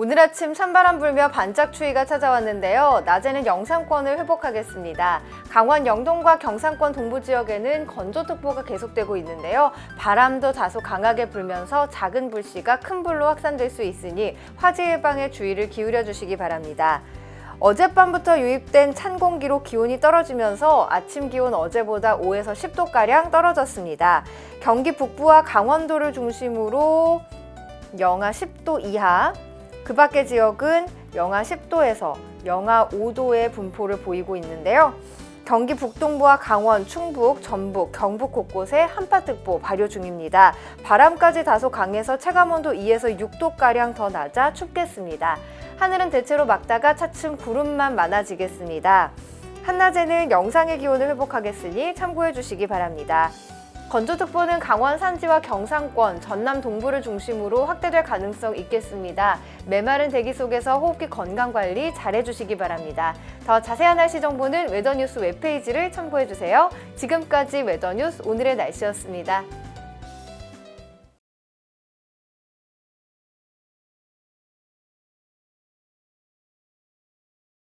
오늘 아침 찬바람 불며 반짝 추위가 찾아왔는데요. 낮에는 영상권을 회복하겠습니다. 강원 영동과 경상권 동부 지역에는 건조특보가 계속되고 있는데요. 바람도 다소 강하게 불면서 작은 불씨가 큰 불로 확산될 수 있으니 화재 예방에 주의를 기울여 주시기 바랍니다. 어젯밤부터 유입된 찬 공기로 기온이 떨어지면서 아침 기온 어제보다 5에서 10도가량 떨어졌습니다. 경기 북부와 강원도를 중심으로 영하 10도 이하, 그 밖의 지역은 영하 10도에서 영하 5도의 분포를 보이고 있는데요. 경기 북동부와 강원, 충북, 전북, 경북 곳곳에 한파특보 발효 중입니다. 바람까지 다소 강해서 체감온도 2에서 6도가량 더 낮아 춥겠습니다. 하늘은 대체로 맑다가 차츰 구름만 많아지겠습니다. 한낮에는 영상의 기온을 회복하겠으니 참고해 주시기 바랍니다. 건조특보는 강원 산지와 경상권, 전남 동부를 중심으로 확대될 가능성 있겠습니다. 메마른 대기 속에서 호흡기 건강 관리 잘해 주시기 바랍니다. 더 자세한 날씨 정보는 웨더뉴스 웹페이지를 참고해 주세요. 지금까지 웨더뉴스 오늘의 날씨였습니다.